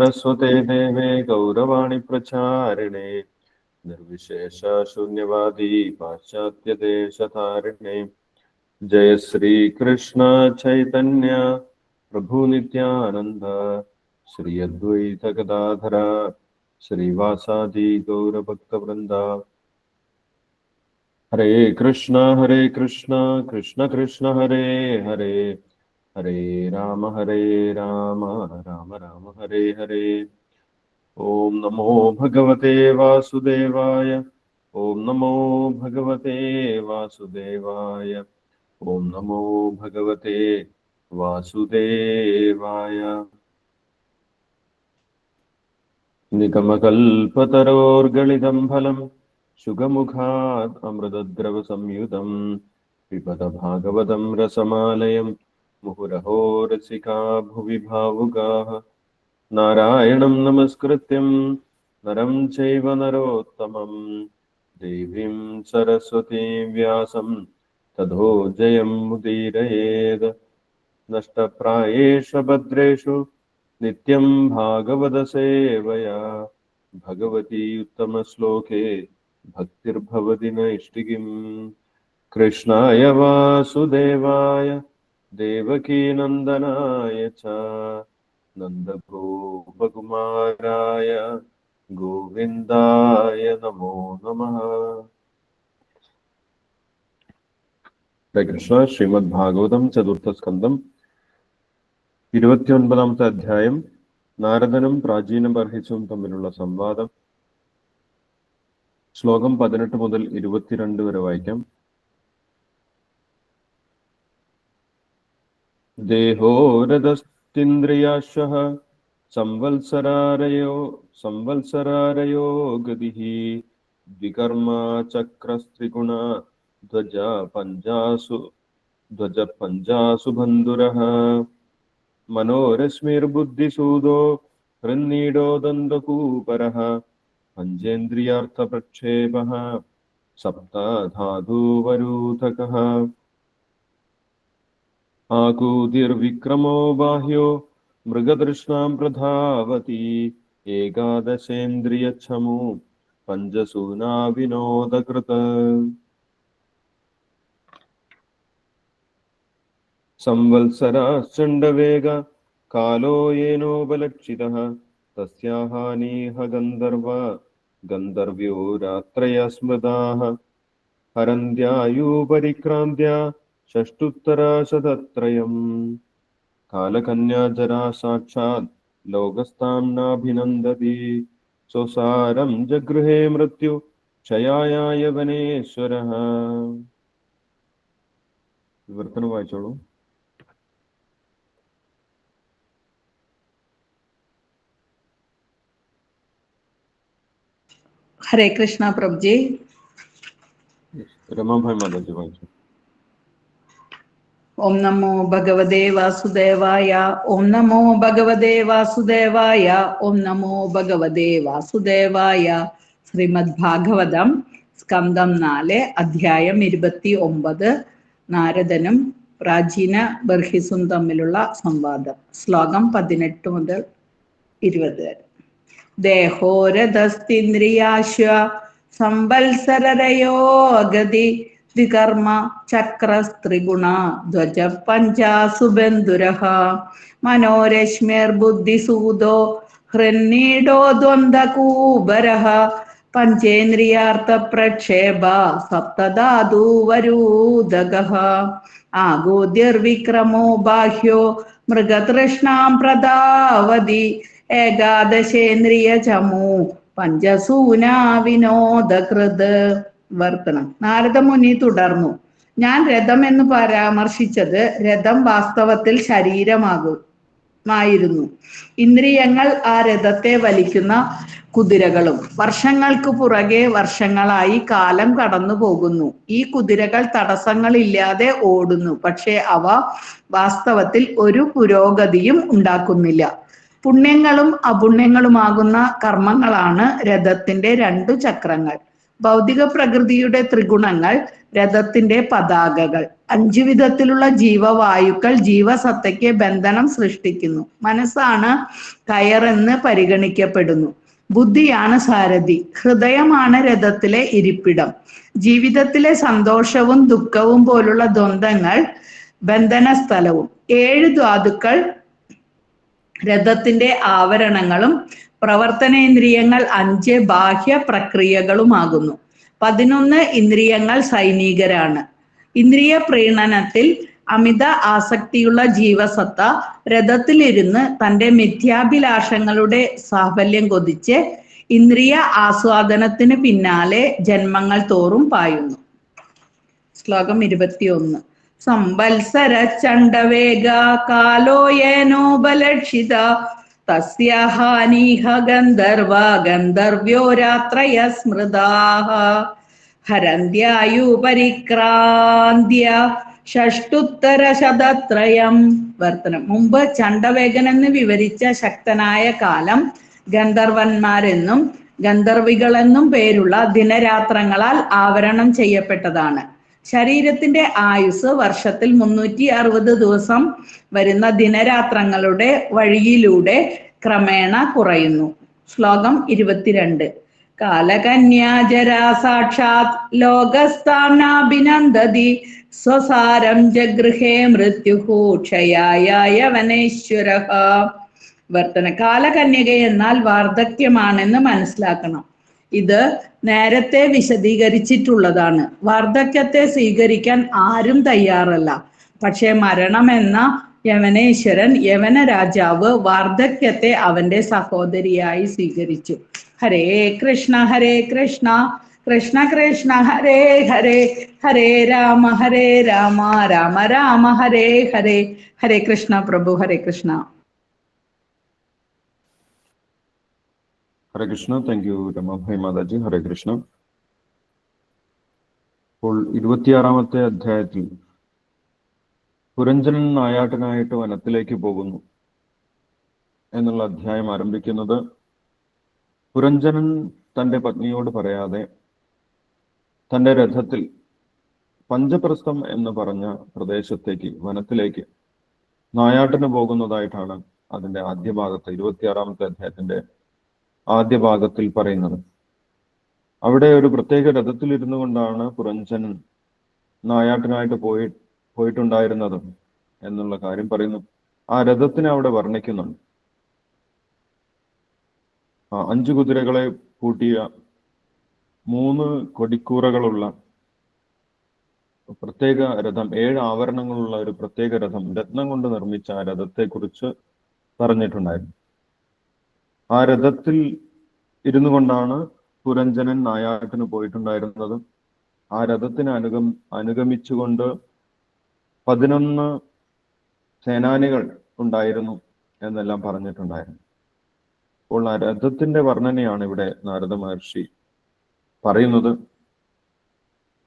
सारस्वते देवे गौरवाणि प्रचारिणे। निर्विशेष शून्यवादी पाश्चात्य पाश्चात्यदेशतारिणे। जय श्री कृष्ण चैतन्य प्रभु नित्यानंद श्री अद्वैत गदाधर श्रीवासादि गौरभक्त वृंदा हरे कृष्ण हरे कृष्ण कृष्ण कृष्ण, हरे हरे। हरे राम हरे राम राम राम, हरे हरे। ॐ नमो भगवते वासुदेवाय ॐ नमो भगवते वासुदेवाय ॐ नमो भगवते वासुदेवाय। निगमकल्पतरोर्गलितं फलं शुगमुखात् अमृतद्रवसंयुतं पिबत भागवतं रसमालयं मुहुरहो रसिका भुवि भावुकाः नारायणं नमस्कृत्यं नरं चैव नरोत्तमं देवीं सरस्वतीं व्यासं ततो जयं मुदीरयेत् नष्टप्रायेषु भद्रेषु नित्यं भागवतसेवया भगवती उत्तमश्लोके भक्तिर्भवति नैष्टिकीम् कृष्णाय वासुदेवाय ദേവകീനന്ദനായ ച. നന്ദഗോപകുമാരായ ഗോവിന്ദായ നമോ നമ. കൃഷ്ണ ശ്രീമദ് ഭാഗവതം ചതുർത്ഥ സ്കന്ധം ഇരുപത്തിയൊൻപതാമത്തെ അധ്യായം. നാരദനും പ്രാചീന ബർഹിച്ചും തമ്മിലുള്ള സംവാദം. ശ്ലോകം പതിനെട്ട് മുതൽ ഇരുപത്തിരണ്ട് വരെ വായിക്കാം. देहो रदस्तिन्द्रियाश्वः संवत्सरारयो संवत्सरारयो गतिः द्विकर्मा चक्रस्त्रिगुणा ध्वज पञ्जासु ध्वज पञ्जासु बन्धुरः मनोरश्मिर्बुद्धिसूदो हृन्नीडो दन्दकूपरः पञ्चेन्द्रियार्थप्रक्षेपः सप्तधाधूवरूथकः ആകൂതിർവിക്രമോ ബാഹ്യോ മൃഗതൃഷ്ണാം പ്രധാവതി ഏകാദശേന്ദ്രിയച്ഛമോ പഞ്ചസൂനാ വിനോദകൃത് സംവത്സരാശ്ചണ്ഡവേഗ കാലോ യേനോപലക്ഷിത തസ്യാഹാനീഹ ഗന്ധർവ ഗന്ധർവ്യോ രാത്രയ സ്മൃതാ ഹരന്ത്യായൂപരിക്രാന്ത്യ षष्टुत्तराशतत्रयम् कालकन्याजरा साक्षात् लोकस्ताम्नाभिनन्दति स्वसारं जगृहे मृत्यु क्षयायाय वनेश्वरः। हरे कृष्णा प्रभुजी। रमा भाई जी ഓം നമോ ഭഗവതേ വാസുദേവായ ഓം നമോ ഭഗവതേ വാസുദേവായ ഓം നമോ ഭഗവതേ വാസുദേവായ. ശ്രീമദ് ഭാഗവതം സ്കന്ധം നാല് അധ്യായം ഇരുപത്തി ഒമ്പത് നാരദനും പ്രാചീന ബർഹിസും തമ്മിലുള്ള സംവാദം. ശ്ലോകം പതിനെട്ട് മുതൽ ഇരുപത് വരെ. ദേഹോരഥസ്തിന്ദ്രിയാശ്വ സംവത്സരയോ അഗതി ദ്വികർമ്മ ചക്രസ്ത്രിഗുണ ധ്വജ പഞ്ചാസു ബന്ധുരഃ മനോരശ്മിർബുദ്ധിസൂതോ ഹൃന്നീടോ ദ്വന്ദ്കൂബരഃ പഞ്ചേന്ദ്രിയാർത്ഥ പ്രക്ഷേപ സപ്തധാതൂവരൂദക ആഗോദ്യർവിക്രമോ ബാഹ്യോ മൃഗതൃഷ്ണാം പ്രദാവതി ഏകാദശേന്ദ്രിയ ചമു പഞ്ചസൂനാ വിനോദകൃത്. വർത്തനം നാരദമുനി തുടർന്നു. ഞാൻ രഥം എന്ന് പരാമർശിച്ചത് രഥം വാസ്തവത്തിൽ ശരീരമാകും ആയിരുന്നു ഇന്ദ്രിയങ്ങൾ ആ രഥത്തെ വലിക്കുന്ന കുതിരകളും വർഷങ്ങൾക്ക് പുറകെ വർഷങ്ങളായി കാലം കടന്നു പോകുന്നു ഈ കുതിരകൾ തടസ്സങ്ങളില്ലാതെ ഓടുന്നു. പക്ഷേ അവ വാസ്തവത്തിൽ ഒരു പുരോഗതിയും ഉണ്ടാക്കുന്നില്ല. പുണ്യങ്ങളും അപുണ്യങ്ങളുമാകുന്ന കർമ്മങ്ങളാണ് രഥത്തിന്റെ രണ്ടു ചക്രങ്ങൾ. ഭൗതിക പ്രകൃതിയുടെ ത്രിഗുണങ്ങൾ രഥത്തിന്റെ പതാകകൾ. അഞ്ചു വിധത്തിലുള്ള ജീവവായുക്കൾ ജീവസത്തയ്ക്ക് ബന്ധനം സൃഷ്ടിക്കുന്നു. മനസ്സാണ് കയറെന്ന് പരിഗണിക്കപ്പെടുന്നു. ബുദ്ധിയാണ് സാരഥി. ഹൃദയമാണ് രഥത്തിലെ ഇരിപ്പിടം. ജീവിതത്തിലെ സന്തോഷവും ദുഃഖവും പോലുള്ള ദ്വന്ദ്ങ്ങൾ ബന്ധന സ്ഥലവും ഏഴ് ധാതുക്കൾ രഥത്തിന്റെ ആവരണങ്ങളും പ്രവർത്തനേന്ദ്രിയങ്ങൾ അഞ്ച് ബാഹ്യ പ്രക്രിയകളുമാകുന്നു. പതിനൊന്ന് ഇന്ദ്രിയങ്ങൾ സൈനികരാണ്. ഇന്ദ്രിയ പ്രീണനത്തിൽ അമിത ആസക്തിയുള്ള ജീവസത്ത രഥത്തിലിരുന്ന് തന്റെ മിഥ്യാഭിലാഷങ്ങളുടെ സാഫല്യം കൊതിച്ച് ഇന്ദ്രിയ ആസ്വാദനത്തിന് പിന്നാലെ ജന്മങ്ങൾ തോറും പായുന്നു. ശ്ലോകം ഇരുപത്തിയൊന്ന്. സംവത്സര ചണ്ടവേഗ കാലോയനോപലക്ഷിത തസ്യ ഹാനിഹ ഗന്ധർവ ഗന്ധർവ്യോ രാത്രയ സ്മൃതാഹ ഹരന്ത്യായു പരിക്രാന്ത്യ ഷഷ്ടുത്തര ശതത്രയം വർത്തനം മുമ്പ് ചണ്ടവേഗൻ എന്ന് വിവരിച്ച ശക്തനായ കാലം ഗന്ധർവന്മാരെന്നും ഗന്ധർവികളെന്നും പേരുള്ള ദിനരാത്രങ്ങളാൽ ആവരണം ചെയ്യപ്പെട്ടതാണ്. ശരീരത്തിന്റെ ആയുസ് വർഷത്തിൽ മുന്നൂറ്റി അറുപത് ദിവസം വരുന്ന ദിനരാത്രങ്ങളുടെ വഴിയിലൂടെ ക്രമേണ കുറയുന്നു. ശ്ലോകം ഇരുപത്തിരണ്ട്. കാലകന്യാജരാ സാക്ഷാത് ലോകസ്ഥാനാഭിനന്ദതി. സ്വസാരം ജഗൃഹേ മൃത്യുഹു വനേശ്വര വർത്തന കാലകന്യക എന്നാൽ വാർദ്ധക്യമാണെന്ന് മനസ്സിലാക്കണം. ഇത് നേരത്തെ വിശദീകരിച്ചിട്ടുള്ളതാണ്. വാർദ്ധക്യത്തെ സ്വീകരിക്കാൻ ആരും തയ്യാറല്ല. പക്ഷേ മരണമെന്ന യവനേശ്വരൻ യവന രാജാവ് വാർദ്ധക്യത്തെ അവന്റെ സഹോദരിയായി സ്വീകരിച്ചു. ഹരേ കൃഷ്ണ ഹരേ കൃഷ്ണ കൃഷ്ണ കൃഷ്ണ ഹരേ ഹരേ ഹരേ രാമ ഹരേ രാമ രാമ രാമ ഹരേ ഹരേ. ഹരേ കൃഷ്ണ പ്രഭു ഹരേ കൃഷ്ണ. ഹരേ കൃഷ്ണ. താങ്ക് യു രമാഭായ് മാതാജി. ഹരേ കൃഷ്ണ. അപ്പോൾ ഇരുപത്തിയാറാമത്തെ അധ്യായത്തിൽ പുരഞ്ജനൻ നായാട്ടനായിട്ട് വനത്തിലേക്ക് പോകുന്നു എന്നുള്ള അധ്യായം ആരംഭിക്കുന്നത് പുരഞ്ജനൻ തന്റെ പത്നിയോട് പറയാതെ തന്റെ രഥത്തിൽ പഞ്ചപ്രസ്ഥം എന്ന് പറഞ്ഞ പ്രദേശത്തേക്ക് വനത്തിലേക്ക് നായാട്ടിന് പോകുന്നതായിട്ടാണ് അതിന്റെ ആദ്യ ഭാഗത്ത് ഇരുപത്തിയാറാമത്തെ അധ്യായത്തിന്റെ ആദ്യ ഭാഗത്തിൽ പറയുന്നത്. അവിടെ ഒരു പ്രത്യേക രഥത്തിൽ ഇരുന്നു കൊണ്ടാണ് പുരഞ്ചൻ നായാട്ടിനായിട്ട് പോയി പോയിട്ടുണ്ടായിരുന്നത് എന്നുള്ള കാര്യം പറയുന്നു. ആ രഥത്തിനെ അവിടെ വർണിക്കുന്നുണ്ട്. ആ അഞ്ചു കുതിരകളെ പൂട്ടിയ മൂന്ന് കൊടിക്കൂറകളുള്ള പ്രത്യേക രഥം ഏഴ് ആവരണങ്ങളുള്ള ഒരു പ്രത്യേക രഥം രത്നം കൊണ്ട് നിർമ്മിച്ച ആ രഥത്തെ കുറിച്ച് പറഞ്ഞിട്ടുണ്ടായിരുന്നു. ആ രഥത്തിൽ ഇരുന്നു കൊണ്ടാണ് പുരഞ്ജനൻ നായാട്ടിന് പോയിട്ടുണ്ടായിരുന്നത്. ആ രഥത്തിന് അനുഗം അനുഗമിച്ചുകൊണ്ട് പതിനൊന്ന് സേനാനികൾ ഉണ്ടായിരുന്നു എന്നെല്ലാം പറഞ്ഞിട്ടുണ്ടായിരുന്നു. അപ്പോൾ ആ രഥത്തിന്റെ വർണനയാണ് ഇവിടെ നാരദ മഹർഷി പറയുന്നത്.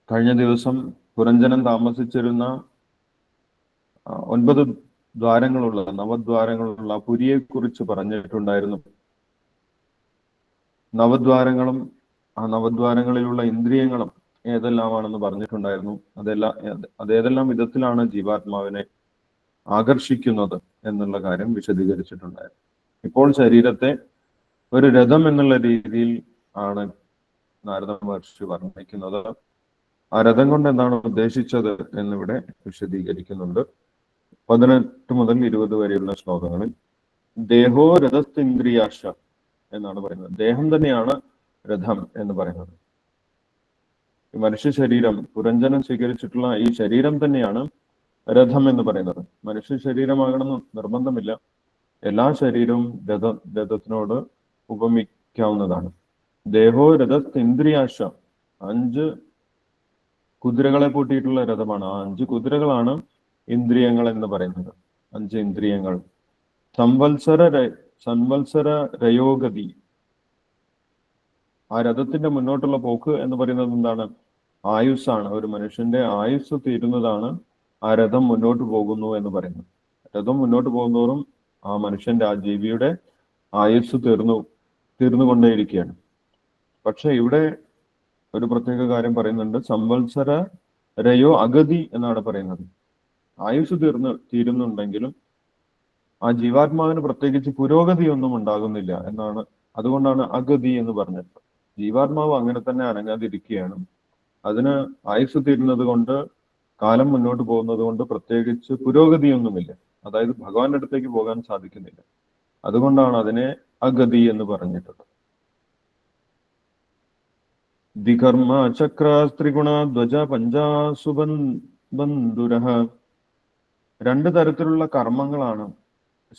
കഴിഞ്ഞ ദിവസം പുരഞ്ജനൻ താമസിച്ചിരുന്ന ഒൻപത് ദ്വാരങ്ങളുള്ള നവദ്വാരങ്ങളുള്ള പുരിയെ കുറിച്ച് പറഞ്ഞിട്ടുണ്ടായിരുന്നു. നവദ്വാരങ്ങളും ആ നവദ്വാരങ്ങളിലുള്ള ഇന്ദ്രിയങ്ങളും ഏതെല്ലാമാണെന്ന് പറഞ്ഞിട്ടുണ്ടായിരുന്നു. അതെല്ലാം അതേതെല്ലാം വിധത്തിലാണ് ജീവാത്മാവിനെ ആകർഷിക്കുന്നത് എന്നുള്ള കാര്യം വിശദീകരിച്ചിട്ടുണ്ടായിരുന്നു. ഇപ്പോൾ ശരീരത്തെ ഒരു രഥം എന്നുള്ള രീതിയിൽ ആണ് നാരദ മഹർഷി വർണിക്കുന്നത്. ആ രഥം കൊണ്ട് എന്താണ് ഉദ്ദേശിച്ചത് എന്നിവിടെ വിശദീകരിക്കുന്നുണ്ട്. പതിനെട്ട് മുതൽ ഇരുപത് വരെയുള്ള ശ്ലോകങ്ങളിൽ ദേഹോ രഥസ്ഥിന്ദ്രിയാശ എന്നാണ് പറയുന്നത്. ദേഹം തന്നെയാണ് രഥം എന്ന് പറയുന്നത്. മനുഷ്യ ശരീരം പുരഞ്ജനം സ്വീകരിച്ചിട്ടുള്ള ഈ ശരീരം തന്നെയാണ് രഥം എന്ന് പറയുന്നത്. മനുഷ്യ ശരീരമാകണമെന്ന് നിർബന്ധമില്ല. എല്ലാ ശരീരവും രഥ രഥത്തിനോട് ഉപമിക്കാവുന്നതാണ്. ദേഹോ രഥസ്ഥിന്ദ്രിയാശ അഞ്ച് കുതിരകളെ പൂട്ടിയിട്ടുള്ള രഥമാണ്. ആ അഞ്ച് കുതിരകളാണ് ഇന്ദ്രിയങ്ങൾ എന്ന് പറയുന്നത്. അഞ്ച് ഇന്ദ്രിയങ്ങൾ. സംവത്സര ര- സംവത്സര രയോഗതി. ആ രഥത്തിന്റെ മുന്നോട്ടുള്ള പോക്ക് എന്ന് പറയുന്നത് എന്താണ്? ആയുസ്സാണ്. ഒരു മനുഷ്യന്റെ ആയുസ് തീരുന്നതാണ് ആ രഥം മുന്നോട്ട് പോകുന്നു എന്ന് പറയുന്നത്. രഥം മുന്നോട്ട് പോകുന്നതോറും ആ മനുഷ്യന്റെ ആ ജീവിയുടെ ആയുസ് തീർന്നു തീർന്നുകൊണ്ടേയിരിക്കുകയാണ്. പക്ഷെ ഇവിടെ ഒരു പ്രത്യേക കാര്യം പറയുന്നുണ്ട്. സംവത്സര രയോ അഗതി എന്നാണ് പറയുന്നത്. ആയുസ് തീർന്ന് തീരുന്നുണ്ടെങ്കിലും ആ ജീവാത്മാവിന് പ്രത്യേകിച്ച് പുരോഗതിയൊന്നും ഉണ്ടാകുന്നില്ല എന്നാണ് അതുകൊണ്ടാണ് അഗതി എന്ന് പറഞ്ഞത്. ജീവാത്മാവ് അങ്ങനെ തന്നെ അനങ്ങാതിരിക്കുകയാണ്. അതിന് ആയുസ് തീരുന്നത് കൊണ്ട് കാലം മുന്നോട്ട് പോകുന്നത് കൊണ്ട് പ്രത്യേകിച്ച് പുരോഗതിയൊന്നുമില്ല. അതായത് ഭഗവാന്റെ അടുത്തേക്ക് പോകാൻ സാധിക്കുന്നില്ല. അതുകൊണ്ടാണ് അതിനെ അഗതി എന്ന് പറഞ്ഞിട്ടുള്ളത്. ദികർമ്മ ചക്ര ത്രിഗുണ ധ്വജ പഞ്ചാസുബൻ ബന്ധുരഹ രണ്ട് തരത്തിലുള്ള കർമ്മങ്ങളാണ്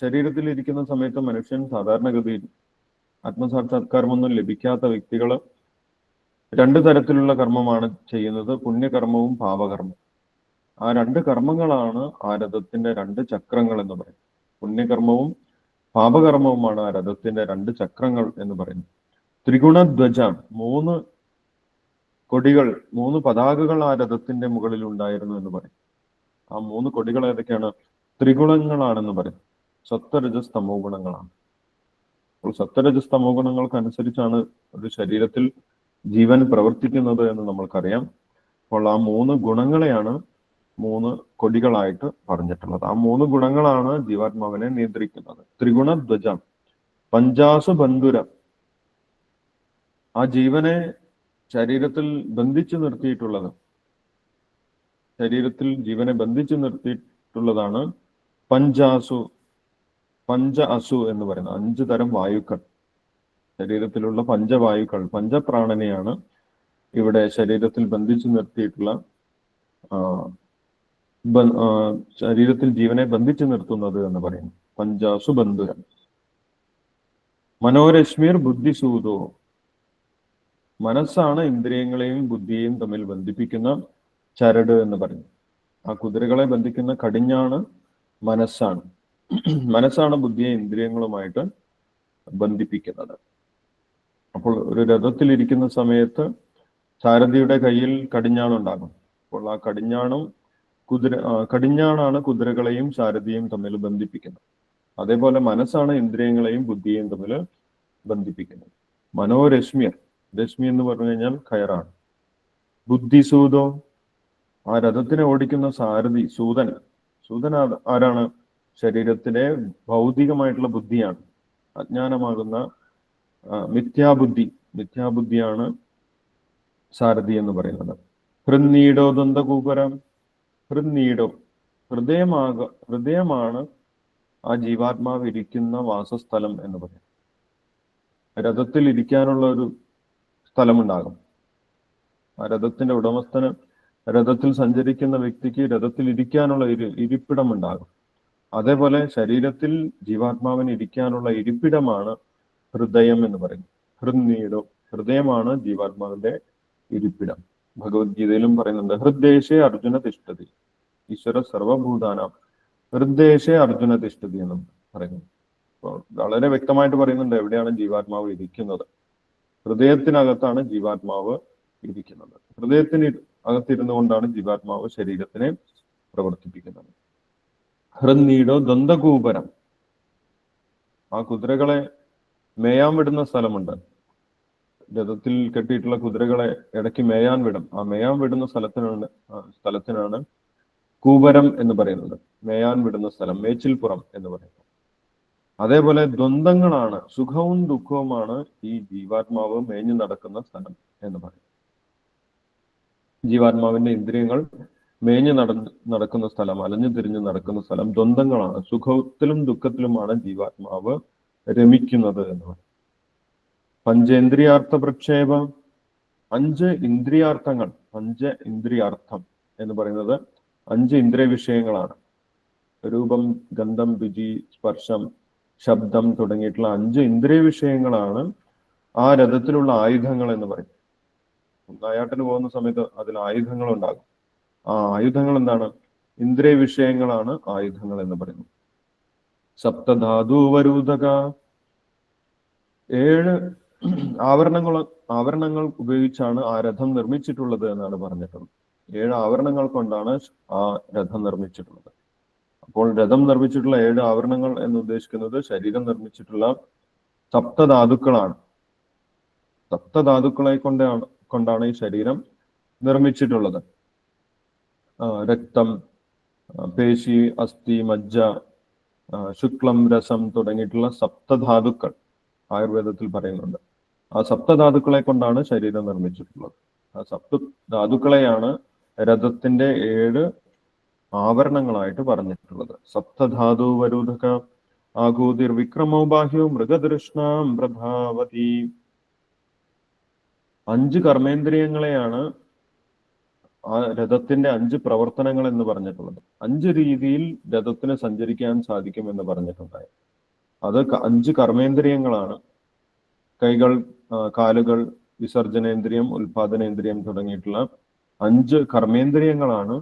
ശരീരത്തിൽ ഇരിക്കുന്ന സമയത്ത് മനുഷ്യൻ സാധാരണഗതിയിൽ ആത്മസാക്ഷാത്കാരമൊന്നും ലഭിക്കാത്ത വ്യക്തികൾ രണ്ട് തരത്തിലുള്ള കർമ്മമാണ് ചെയ്യുന്നത്. പുണ്യകർമ്മവും പാപകർമ്മവും ആ രണ്ട് കർമ്മങ്ങളാണ് ആ രഥത്തിന്റെ രണ്ട് ചക്രങ്ങൾ എന്ന് പറയുന്നത്. പുണ്യകർമ്മവും പാപകർമ്മവുമാണ് ആ രഥത്തിന്റെ രണ്ട് ചക്രങ്ങൾ എന്ന് പറയുന്നത്. ത്രിഗുണധ്വജ മൂന്ന് കൊടികൾ മൂന്ന് പതാകകൾ ആ രഥത്തിന്റെ മുകളിൽ ഉണ്ടായിരുന്നു എന്ന് പറയും ആ മൂന്ന് കൊടികൾ ഏതൊക്കെയാണ്? ത്രിഗുണങ്ങളാണെന്ന് പറയും സത്വരജസ് തമോ ഗുണങ്ങളാണ് അപ്പോൾ സത്വരജസ്തമോ ഗുണങ്ങൾക്ക് ഗുണങ്ങൾക്കനുസരിച്ചാണ് ഒരു ശരീരത്തിൽ ജീവൻ പ്രവർത്തിക്കുന്നത് എന്ന് നമ്മൾക്കറിയാം. അപ്പോൾ ആ മൂന്ന് ഗുണങ്ങളെയാണ് മൂന്ന് കൊടികളായിട്ട് പറഞ്ഞിട്ടുള്ളത്. ആ മൂന്ന് ഗുണങ്ങളാണ് ജീവാത്മാവിനെ നിയന്ത്രിക്കുന്നത്. ത്രിഗുണധ്വജം പഞ്ചാസു ബന്ധുരം ആ ജീവനെ ശരീരത്തിൽ ബന്ധിച്ചു നിർത്തിയിട്ടുള്ളത് ശരീരത്തിൽ ജീവനെ ബന്ധിച്ചു നിർത്തിയിട്ടുള്ളതാണ് പഞ്ചാസു പഞ്ച അസു എന്ന് പറയുന്ന അഞ്ച് തരം വായുക്കൾ. ശരീരത്തിലുള്ള പഞ്ചവായുക്കൾ പഞ്ചപ്രാണനെയാണ് ഇവിടെ ശരീരത്തിൽ ബന്ധിച്ചു നിർത്തിയിട്ടുള്ള ശരീരത്തിൽ ജീവനെ ബന്ധിച്ചു നിർത്തുന്നത് എന്ന് പറയുന്നു. പഞ്ചാസു ബന്ധുര മനോരശ്മിർ ബുദ്ധിസൂതോ. മനസ്സാണ് ഇന്ദ്രിയങ്ങളെയും ബുദ്ധിയെയും തമ്മിൽ ബന്ധിപ്പിക്കുന്ന ചരട് എന്ന് പറയുന്നു. ആ കുതിരകളെ ബന്ധിക്കുന്ന കടിഞ്ഞാണ് മനസ്സാണ്. മനസ്സാണ് ബുദ്ധിയെ ഇന്ദ്രിയങ്ങളുമായിട്ട് ബന്ധിപ്പിക്കുന്നത്. അപ്പോൾ ഒരു രഥത്തിലിരിക്കുന്ന സമയത്ത് സാരഥിയുടെ കയ്യിൽ കടിഞ്ഞാണുണ്ടാകും. അപ്പോൾ ആ കടിഞ്ഞാണും കുതിര കടിഞ്ഞാണാണ് കുതിരകളെയും സാരഥിയും തമ്മിൽ ബന്ധിപ്പിക്കുന്നത്. അതേപോലെ മനസ്സാണ് ഇന്ദ്രിയങ്ങളെയും ബുദ്ധിയെയും തമ്മിൽ ബന്ധിപ്പിക്കുന്നത്. മനോരശ്മിയർ രശ്മി എന്ന് പറഞ്ഞു കഴിഞ്ഞാൽ കയറാണ്. ബുദ്ധിസൂതോ ആ രഥത്തിനെ ഓടിക്കുന്ന സാരഥി സൂതൻ സൂതൻ ആരാണ്? ശരീരത്തിലെ ഭൗതികമായിട്ടുള്ള ബുദ്ധിയാണ്. അജ്ഞാനമാകുന്ന മിഥ്യാബുദ്ധി. മിഥ്യാബുദ്ധിയാണ് സാരഥി എന്ന് പറയുന്നത്. ഹൃന്നീടോ ദന്തകൂപരം ഹൃന്നീടോ. ഹൃദയമാക ഹൃദയമാണ് ആ ജീവാത്മാവ് ഇരിക്കുന്ന വാസസ്ഥലം എന്ന് പറയും രഥത്തിൽ ഇരിക്കാനുള്ള ഒരു സ്ഥലമുണ്ടാകും. ആ രഥത്തിന്റെ ഉടമസ്ഥന് രഥത്തിൽ സഞ്ചരിക്കുന്ന വ്യക്തിക്ക് രഥത്തിൽ ഇരിക്കാനുള്ള ഒരു ഇരിപ്പിടം ഉണ്ടാകും അതേപോലെ ശരീരത്തിൽ ജീവാത്മാവിന് ഇരിക്കാനുള്ള ഇരിപ്പിടമാണ് ഹൃദയം എന്ന് പറയുന്നത്. ഹൃന്നീടോ ഹൃദയമാണ് ജീവാത്മാവിന്റെ ഇരിപ്പിടം. ഭഗവത്ഗീതയിലും പറയുന്നുണ്ട് ഹൃദ്ദേശേ അർജുന തിഷ്ഠതി. ഈശ്വര സർവഭൂതാനാം. ഹൃദ്ദേശേ അർജുന തിഷ്ഠതി എന്നും പറയുന്നു. വളരെ വ്യക്തമായിട്ട് പറയുന്നുണ്ട് എവിടെയാണ് ജീവാത്മാവ് ഇരിക്കുന്നത്. ഹൃദയത്തിനകത്താണ് ജീവാത്മാവ് ഇരിക്കുന്നത്. ഹൃദയത്തിന് അകത്തിരുന്നു കൊണ്ടാണ് ജീവാത്മാവ് ശരീരത്തിനെ പ്രവർത്തിപ്പിക്കുന്നത്. ഹൃന്നീടോ ദന്തകൂപരം ആ കുതിരകളെ മേയാൻ വിടുന്ന സ്ഥലമുണ്ട്. രഥത്തിൽ കെട്ടിയിട്ടുള്ള കുതിരകളെ ഇടയ്ക്ക് മേയാൻ വിടും. ആ മേയാൻ വിടുന്ന സ്ഥലത്തിനാണ് സ്ഥലത്തിനാണ് കൂപരം എന്ന് പറയുന്നത്. മേയാൻ വിടുന്ന സ്ഥലം മേച്ചിൽപ്പുറം എന്ന് പറയുന്നത്. അതേപോലെ ദ്വന്ദ്ങ്ങളാണ് സുഖവും ദുഃഖവുമാണ് ഈ ജീവാത്മാവ് മേഞ്ഞു നടക്കുന്ന സ്ഥലം എന്ന് പറയും ജീവാത്മാവിന്റെ ഇന്ദ്രിയങ്ങൾ മേഞ്ഞു നടന്ന് നടക്കുന്ന സ്ഥലം അലഞ്ഞു തിരിഞ്ഞു നടക്കുന്ന സ്ഥലം ദ്വന്ദ്ങ്ങളാണ് സുഖത്തിലും ദുഃഖത്തിലുമാണ് ജീവാത്മാവ് രമിക്കുന്നത് എന്ന് പറയും പഞ്ചേന്ദ്രിയാർത്ഥ പ്രക്ഷേപം അഞ്ച് ഇന്ദ്രിയാർത്ഥങ്ങൾ അഞ്ച് ഇന്ദ്രിയാർത്ഥം എന്ന് പറയുന്നത് അഞ്ച് ഇന്ദ്രിയ വിഷയങ്ങളാണ്. രൂപം ഗന്ധം രുചി സ്പർശം ശബ്ദം തുടങ്ങിയിട്ടുള്ള അഞ്ച് ഇന്ദ്രിയ വിഷയങ്ങളാണ് ആ രഥത്തിലുള്ള ആയുധങ്ങൾ എന്ന് പറയും നായാട്ടിന് പോകുന്ന സമയത്ത് അതിൽ ആയുധങ്ങൾ ഉണ്ടാകും ആ ആയുധങ്ങൾ എന്താണ് ഇന്ദ്രിയ വിഷയങ്ങളാണ് ആയുധങ്ങൾ എന്ന് പറയുന്നത്. സപ്തധാതുവരൂതക ഏഴ് ആവരണങ്ങൾ ആവരണങ്ങൾ ഉപയോഗിച്ചാണ് ആ രഥം നിർമ്മിച്ചിട്ടുള്ളത് എന്നാണ് പറഞ്ഞിട്ടുള്ളത്. ഏഴ് ആവരണങ്ങൾ കൊണ്ടാണ് ആ രഥം നിർമ്മിച്ചിട്ടുള്ളത്. അപ്പോൾ രഥം നിർമ്മിച്ചിട്ടുള്ള ഏഴ് ആവരണങ്ങൾ എന്ന് ഉദ്ദേശിക്കുന്നത് ശരീരം നിർമ്മിച്ചിട്ടുള്ള സപ്തധാതുക്കളാണ്. സപ്തധാതുക്കളെ കൊണ്ടാണ് കൊണ്ടാണ് ഈ ശരീരം നിർമ്മിച്ചിട്ടുള്ളത്. രക്തം പേശി അസ്ഥി മജ്ജ ശുക്ലം രസം തുടങ്ങിയിട്ടുള്ള സപ്തധാതുക്കൾ ആയുർവേദത്തിൽ പറയുന്നുണ്ട്. ആ സപ്തധാതുക്കളെ കൊണ്ടാണ് ശരീരം നിർമ്മിച്ചിട്ടുള്ളത്. ആ സപ്ത ധാതുക്കളെയാണ് രഥത്തിന്റെ ഏഴ് ആവരണങ്ങളായിട്ട് പറഞ്ഞിട്ടുള്ളത്. സപ്തധാതു വരൂധക ആകൂതിർ വിക്രമോ ബാഹ്യോ മൃഗദൃഷ്ണാം പ്രഭാവതി. അഞ്ച് കർമ്മേന്ദ്രിയങ്ങളെയാണ് ആ രഥത്തിന്റെ അഞ്ച് പ്രവർത്തനങ്ങൾ എന്ന് പറഞ്ഞിട്ടുള്ളത്. അഞ്ച് രീതിയിൽ രഥത്തിന് സഞ്ചരിക്കാൻ സാധിക്കും എന്ന് പറഞ്ഞിട്ടുണ്ടായി. അത് അഞ്ച് കർമ്മേന്ദ്രിയങ്ങളാണ്. കൈകൾ കാലുകൾ വിസർജനേന്ദ്രിയം ഉൽപാദനേന്ദ്രിയം തുടങ്ങിയിട്ടുള്ള അഞ്ച് കർമ്മേന്ദ്രിയങ്ങളാണ്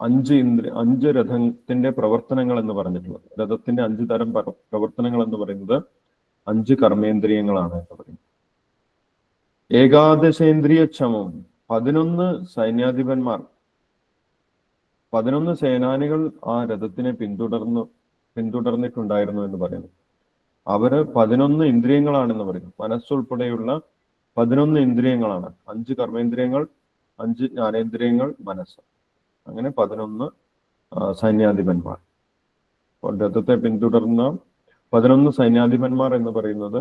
അഞ്ച് ഇന്ദ്രിയ അഞ്ച് രഥത്തിന്റെ പ്രവർത്തനങ്ങൾ എന്ന് പറഞ്ഞിട്ടുള്ളത്. രഥത്തിന്റെ അഞ്ച് തരം പ്രവർത്തനങ്ങൾ എന്ന് പറയുന്നത് അഞ്ച് കർമ്മേന്ദ്രിയങ്ങളാണ് എന്ന് പറയുന്നത് ഏകാദശേന്ദ്രിയ ക്ഷമം പതിനൊന്ന് സൈന്യാധിപന്മാർ. പതിനൊന്ന് സേനാനികൾ ആ രഥത്തിനെ പിന്തുടർന്നു പിന്തുടർന്നിട്ടുണ്ടായിരുന്നു എന്ന് പറയുന്നു. അവർ പതിനൊന്ന് ഇന്ദ്രിയങ്ങളാണെന്ന് പറയുന്നു. മനസ്സുൾപ്പെടെയുള്ള പതിനൊന്ന് ഇന്ദ്രിയങ്ങളാണ്. അഞ്ച് കർമ്മേന്ദ്രിയങ്ങൾ അഞ്ച് ജ്ഞാനേന്ദ്രിയങ്ങൾ മനസ്സ്. അങ്ങനെ പതിനൊന്ന് സൈന്യാധിപന്മാർ. രഥത്തെ പിന്തുടർന്ന പതിനൊന്ന് സൈന്യാധിപന്മാർ എന്ന് പറയുന്നത്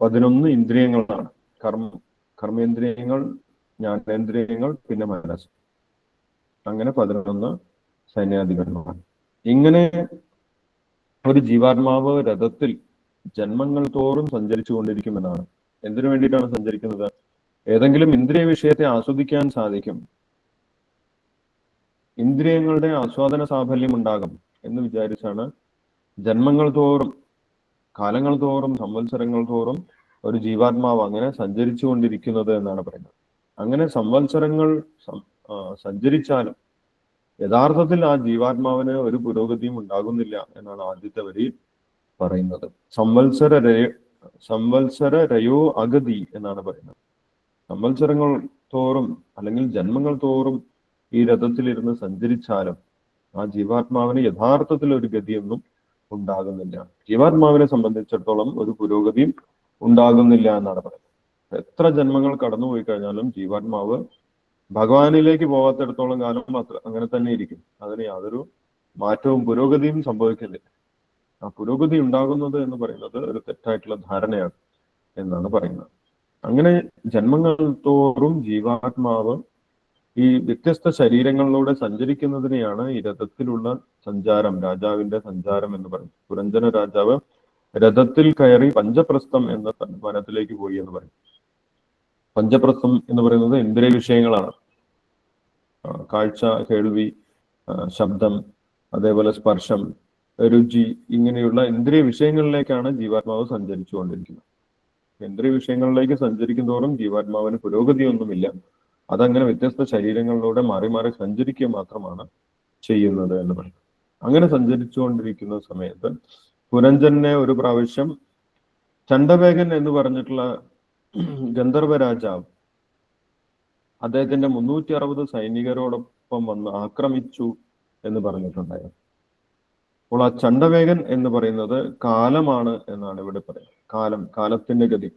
പതിനൊന്ന് ഇന്ദ്രിയങ്ങളാണ്. കർമ്മ കർമ്മേന്ദ്രിയങ്ങൾ ജ്ഞാനേന്ദ്രിയങ്ങൾ പിന്നെ മനസ്സ്. അങ്ങനെ പതിനൊന്ന് സൈന്യാധിപന്മാർ. ഇങ്ങനെ ഒരു ജീവാത്മാവ് രഥത്തിൽ ജന്മങ്ങൾ തോറും സഞ്ചരിച്ചു കൊണ്ടിരിക്കുമെന്നാണ് എന്തിനു വേണ്ടിയിട്ടാണ് സഞ്ചരിക്കുന്നത്? ഏതെങ്കിലും ഇന്ദ്രിയ വിഷയത്തെ ആസ്വദിക്കാൻ സാധിക്കും. ഇന്ദ്രിയങ്ങളുടെ ആസ്വാദന സാഫല്യം ഉണ്ടാകും എന്ന് വിചാരിച്ചാണ് ജന്മങ്ങൾ തോറും കാലങ്ങൾ തോറും സംവത്സരങ്ങൾ തോറും ഒരു ജീവാത്മാവ് അങ്ങനെ സഞ്ചരിച്ചു കൊണ്ടിരിക്കുന്നത് എന്നാണ് പറയുന്നത്. അങ്ങനെ സംവത്സരങ്ങൾ സഞ്ചരിച്ചാലും യഥാർത്ഥത്തിൽ ആ ജീവാത്മാവിന് ഒരു പുരോഗതിയും ഉണ്ടാകുന്നില്ല എന്നാണ് ആദ്യത്തെ വരിയിൽ പറയുന്നത്. സംവത്സര സംവത്സര രയോ അഗതി എന്നാണ് പറയുന്നത്. സംവത്സരങ്ങൾ തോറും അല്ലെങ്കിൽ ജന്മങ്ങൾ തോറും ഈ രഥത്തിലിരുന്ന് സഞ്ചരിച്ചാലും ആ ജീവാത്മാവിന് യഥാർത്ഥത്തിൽ ഒരു ഗതിയൊന്നും ഉണ്ടാകുന്നില്ല. ജീവാത്മാവിനെ സംബന്ധിച്ചിടത്തോളം ഒരു പുരോഗതിയും ഉണ്ടാകുന്നില്ല എന്നാണ് പറയുന്നത്. എത്ര ജന്മങ്ങൾ കടന്നുപോയി കഴിഞ്ഞാലും ജീവാത്മാവ് ഭഗവാനിലേക്ക് പോകാത്തിടത്തോളം കാലം മാത്രം അങ്ങനെ തന്നെ ഇരിക്കും. അതിന് യാതൊരു മാറ്റവും പുരോഗതിയും സംഭവിക്കുന്നില്ല. ആ പുരോഗതി ഉണ്ടാകുന്നത് എന്ന് പറയുന്നത് ഒരു തെറ്റായിട്ടുള്ള ധാരണയാണ് എന്നാണ് പറയുന്നത്. അങ്ങനെ ജന്മങ്ങൾ തോറും ജീവാത്മാവ് ഈ വ്യത്യസ്ത ശരീരങ്ങളിലൂടെ സഞ്ചരിക്കുന്നതിനെയാണ് ഈ രഥത്തിലുള്ള സഞ്ചാരം രാജാവിന്റെ സഞ്ചാരം എന്ന് പറയുന്നത്. പുരഞ്ജന രാജാവ് രഥത്തിൽ കയറി പഞ്ചപ്രസ്ഥം എന്ന വനത്തിലേക്ക് പോയി എന്ന് പറയും. പഞ്ചപ്രസ്ഥം എന്ന് പറയുന്നത് ഇന്ദ്രിയ വിഷയങ്ങളാണ്. കാഴ്ച കേൾവി ശബ്ദം അതേപോലെ സ്പർശം രുചി ഇങ്ങനെയുള്ള ഇന്ദ്രിയ വിഷയങ്ങളിലേക്കാണ് ജീവാത്മാവ് സഞ്ചരിച്ചു കൊണ്ടിരിക്കുന്നത്. ഇന്ദ്രിയ വിഷയങ്ങളിലേക്ക് സഞ്ചരിക്കും തോറും ജീവാത്മാവിന് പുരോഗതിയൊന്നുമില്ല. അതങ്ങനെ വ്യത്യസ്ത ശരീരങ്ങളിലൂടെ മാറി മാറി സഞ്ചരിക്കുക മാത്രമാണ് ചെയ്യുന്നത് എന്ന് പറയും. അങ്ങനെ സഞ്ചരിച്ചുകൊണ്ടിരിക്കുന്ന സമയത്ത് പുരഞ്ജനെ ഒരു പ്രാവശ്യം ചണ്ടവേഗൻ എന്ന് പറഞ്ഞിട്ടുള്ള ഗന്ധർവ രാജാവ് അദ്ദേഹത്തിന്റെ മുന്നൂറ്റി അറുപത് സൈനികരോടൊപ്പം വന്ന് ആക്രമിച്ചു എന്ന് പറഞ്ഞിട്ടുണ്ടായിരുന്നു. അപ്പോൾ ആ ചണ്ടവേഗൻ എന്ന് പറയുന്നത് കാലമാണ് എന്നാണ് ഇവിടെ പറയുന്നത്. കാലം കാലത്തിന്റെ ഗതി.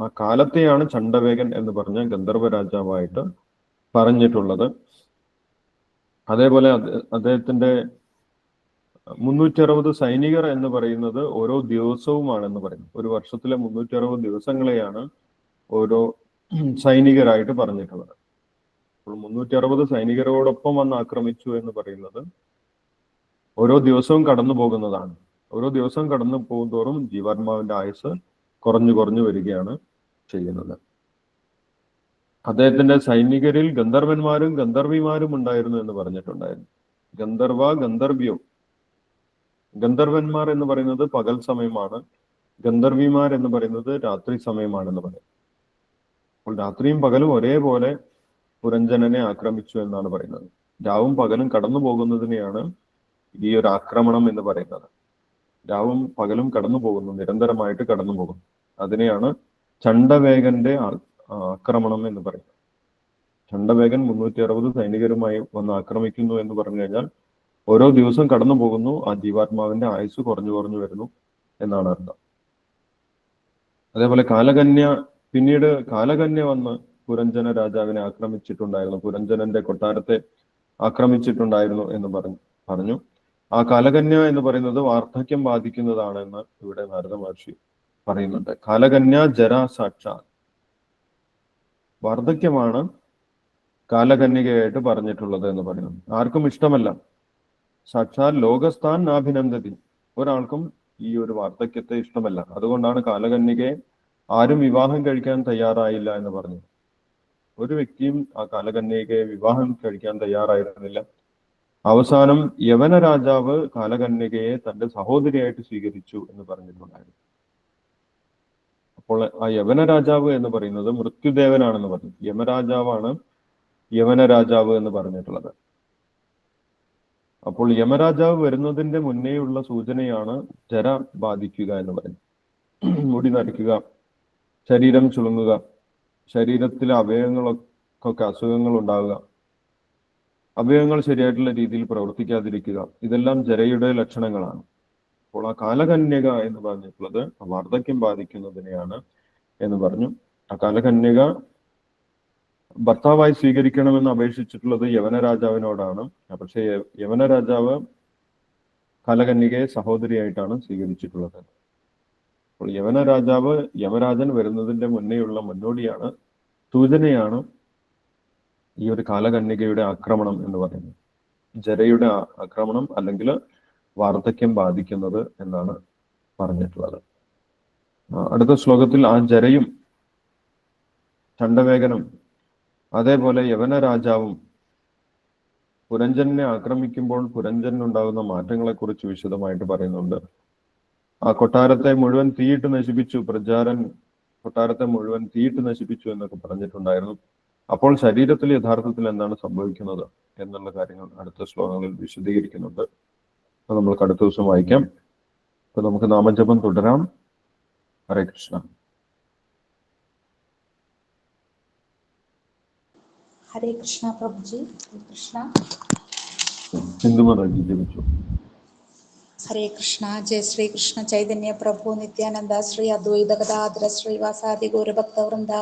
ആ കാലത്തെയാണ് ചണ്ടവേഗൻ എന്ന് പറഞ്ഞ ഗന്ധർവ രാജാവായിട്ട് പറഞ്ഞിട്ടുള്ളത്. അതേപോലെ അദ്ദേഹത്തിന്റെ മുന്നൂറ്റി അറുപത് സൈനികർ എന്ന് പറയുന്നത് ഓരോ ദിവസവുമാണെന്ന് പറയുന്നു. ഒരു വർഷത്തിലെ മുന്നൂറ്റി അറുപത് ദിവസങ്ങളെയാണ് ഓരോ സൈനികരായിട്ട് പറഞ്ഞിട്ടുള്ളത്. അപ്പോൾ മുന്നൂറ്റി അറുപത് സൈനികരോടൊപ്പം വന്ന് ആക്രമിച്ചു എന്ന് പറയുന്നത് ഓരോ ദിവസവും കടന്നു പോകുന്നതാണ്. ഓരോ ദിവസവും കടന്നു പോകുന്തോറും ജീവാത്മാവിന്റെ ആയുസ് കുറഞ്ഞു കുറഞ്ഞു വരികയാണ് ചെയ്യുന്നത്. അദ്ദേഹത്തിന്റെ സൈനികരിൽ ഗന്ധർവന്മാരും ഗന്ധർവിമാരും ഉണ്ടായിരുന്നു എന്ന് പറഞ്ഞിട്ടുണ്ടായിരുന്നു. ഗന്ധർവ ഗന്ധർവ്യോ ഗന്ധർവന്മാർ എന്ന് പറയുന്നത് പകൽ സമയമാണ്. ഗന്ധർവിമാർ എന്ന് പറയുന്നത് രാത്രി സമയമാണെന്ന് പറയും. അപ്പോൾ രാത്രിയും പകലും ഒരേപോലെ പുരഞ്ജനനെ ആക്രമിച്ചു എന്നാണ് പറയുന്നത്. രാവും പകലും കടന്നു പോകുന്നതിനെയാണ് ഈ ഒരു ആക്രമണം എന്ന് പറയുന്നത്. രാവും പകലും കടന്നു പോകുന്നു നിരന്തരമായിട്ട് കടന്നു പോകുന്നു. അതിനെയാണ് ചണ്ടവേഗന്റെ ആക്രമണം എന്ന് പറയുന്നത്. ചണ്ടവേഗൻ മുന്നൂറ്റി അറുപത് സൈനികരുമായി വന്ന് ആക്രമിക്കുന്നു എന്ന് പറഞ്ഞു കഴിഞ്ഞാൽ ഓരോ ദിവസം കടന്നു പോകുന്നു ആ ജീവാത്മാവിന്റെ ആയുസ് കുറഞ്ഞു കുറഞ്ഞു വരുന്നു എന്നാണ് അർത്ഥം. അതേപോലെ കാലകന്യ പിന്നീട് കാലകന്യ വന്ന് പുരഞ്ജന രാജാവിനെ ആക്രമിച്ചിട്ടുണ്ടായിരുന്നു പുരഞ്ജനന്റെ കൊട്ടാരത്തെ ആക്രമിച്ചിട്ടുണ്ടായിരുന്നു എന്ന് പറഞ്ഞു പറഞ്ഞു. ആ കാലകന്യ എന്ന് പറയുന്നത് വാർദ്ധക്യം ബാധിക്കുന്നതാണെന്ന് ഇവിടെ നാരദ മഹർഷി പറയുന്നുണ്ട്. കാലകന്യ ജര സാക്ഷാത്. വാർദ്ധക്യമാണ് കാലകന്യകയായിട്ട് പറഞ്ഞിട്ടുള്ളത് എന്ന് പറയുന്നു ആർക്കും ഇഷ്ടമല്ല. സാക്ഷാൽ ലോകസ്ഥാൻ നാഭിനന്ദതി ഒരാൾക്കും ഈ ഒരു വാർദ്ധക്യത്തെ ഇഷ്ടമല്ല. അതുകൊണ്ടാണ് കാലകന്യകയെ ആരും വിവാഹം കഴിക്കാൻ തയ്യാറായില്ല എന്ന് പറഞ്ഞു ഒരു വ്യക്തിയും ആ കാലകന്യകയെ വിവാഹം കഴിക്കാൻ തയ്യാറായിരുന്നില്ല. അവസാനം യവന രാജാവ് കാലകന്യകയെ തന്റെ സഹോദരിയായിട്ട് സ്വീകരിച്ചു എന്ന് പറഞ്ഞിട്ടുണ്ടായിരുന്നു. അപ്പോൾ ആ യവന രാജാവ് എന്ന് പറയുന്നത് മൃത്യുദേവനാണെന്ന് പറഞ്ഞു. യമരാജാവാണ് യവന രാജാവ് എന്ന് പറഞ്ഞിട്ടുള്ളത്. അപ്പോൾ യമരാജാവ് വരുന്നതിന്റെ മുന്നേയുള്ള സൂചനയാണ് ജര ബാധിക്കുക എന്ന് പറയുന്നത്. മുടി നരയ്ക്കുക ശരീരം ചുളുങ്ങുക ശരീരത്തിലെ അവയവങ്ങളൊക്കെ അസുഖങ്ങൾ ഉണ്ടാവുക അവയവങ്ങൾ ശരിയായിട്ടുള്ള രീതിയിൽ പ്രവർത്തിക്കാതിരിക്കുക ഇതെല്ലാം ജരയുടെ ലക്ഷണങ്ങളാണ്. അപ്പോൾ ആ കാലകന്യക എന്ന് പറഞ്ഞിട്ടുള്ളത് വാർദ്ധക്യം ബാധിക്കുന്നതിനെയാണ് എന്ന് പറഞ്ഞു. ആ കാലകന്യക ഭർത്താവായി സ്വീകരിക്കണമെന്ന് അപേക്ഷിച്ചിട്ടുള്ളത് യവന രാജാവിനോടാണ് പക്ഷേ യവന രാജാവ് കലകന്യകയെ സഹോദരിയായിട്ടാണ് സ്വീകരിച്ചിട്ടുള്ളത്. അപ്പോൾ യവന രാജാവ് യവരാജൻ വരുന്നതിന്റെ മുന്നേയുള്ള മുന്നോടിയാണ് സൂചനയാണ് ഈ ഒരു കാലകന്യകയുടെ ആക്രമണം എന്ന് പറയുന്നത്. ജരയുടെ ആക്രമണം അല്ലെങ്കിൽ വാർദ്ധക്യം ബാധിക്കുന്നത് എന്നാണ് പറഞ്ഞിട്ടുള്ളത്. അടുത്ത ശ്ലോകത്തിൽ ആ ജരയും ചണ്ഡവേഗനും അതേപോലെ യവന രാജാവും പുരഞ്ജനെ ആക്രമിക്കുമ്പോൾ പുരഞ്ജനുണ്ടാകുന്ന മാറ്റങ്ങളെ കുറിച്ച് വിശദമായിട്ട് പറയുന്നുണ്ട്. ആ കൊട്ടാരത്തെ മുഴുവൻ തീയിട്ട് നശിപ്പിച്ചു. പ്രചാരൻ കൊട്ടാരത്തെ മുഴുവൻ തീയിട്ട് നശിപ്പിച്ചു എന്നൊക്കെ പറഞ്ഞിട്ടുണ്ടായിരുന്നു. അപ്പോൾ ശരീരത്തിൽ യഥാർത്ഥത്തിൽ എന്താണ് സംഭവിക്കുന്നത് എന്നുള്ള കാര്യങ്ങൾ അടുത്ത ശ്ലോകങ്ങളിൽ വിശദീകരിക്കുന്നുണ്ട്. അപ്പൊ നമ്മൾക്ക് അടുത്ത ദിവസം വായിക്കാം. അപ്പൊ നമുക്ക് നാമജപം തുടരാം. ഹരേ കൃഷ്ണ. ഹരേ കൃഷ്ണ പ്രഭുജി കൃഷ്ണ. ഹരേ കൃഷ്ണ ജയ ശ്രീകൃഷ്ണ ചൈതന്യ പ്രഭു നിത്യാനന്ദ ശ്രീ അദ്വൈത കഥാദ്ര ശ്രീവാസാദി ഗൗരഭക്തവൃന്ദ